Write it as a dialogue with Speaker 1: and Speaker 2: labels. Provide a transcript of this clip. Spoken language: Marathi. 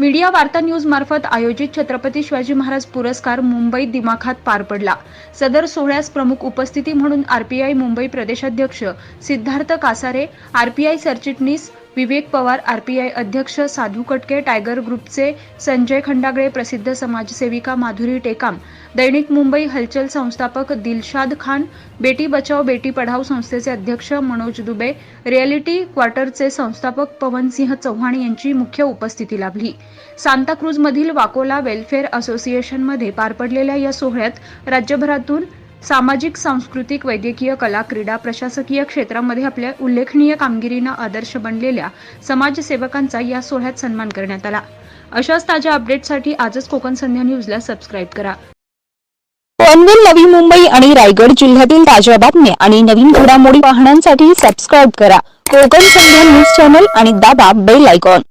Speaker 1: मीडिया वार्ता न्यूज मार्फत आयोजित छत्रपती शिवाजी महाराज पुरस्कार मुंबई दिमाखात पार पडला. सदर सोहळ्यास प्रमुख उपस्थिती म्हणून आरपीआय मुंबई प्रदेशाध्यक्ष सिद्धार्थ कासारे आरपीआय सरचिटणीस विवेक पवार आरपीआय अध्यक्ष साधू कटके टायगर ग्रुपचे संजय खंडागळे प्रसिद्ध समाजसेविका माधुरी टेकाम दैनिक मुंबई हलचल संस्थापक दिलशाद खान बेटी बचाव बेटी पढाव संस्थेचे अध्यक्ष मनोज दुबे रिअलिटी क्वार्टरचे संस्थापक पवनसिंह चव्हाण यांची मुख्य उपस्थिती लाभली. सांताक्रूजमधील वाकोला वेलफेअर असोसिएशनमध्ये पार पडलेल्या या सोहळ्यात राज्यभरातून सामाजिक सांस्कृतिक वैद्यकीय कला क्रीडा प्रशासकीय क्षेत्रामध्ये आपल्या उल्लेखनीय कामगिरीनं आदर्श बनलेल्या समाजसेवकांचा या सोहळ्यात सन्मान करण्यात आला. अशाच ताज्या अपडेटसाठी आजच कोकण संध्या न्यूजला सबस्क्राईब करा.
Speaker 2: पनवेल नवी मुंबई आणि रायगड जिल्ह्यातील ताज्या बातम्या आणि नवीन घडामोडी वाहनांसाठी सबस्क्राईब करा. कोकण संध्या न्यूज चॅनल आणि दाबा बेल आयकॉन.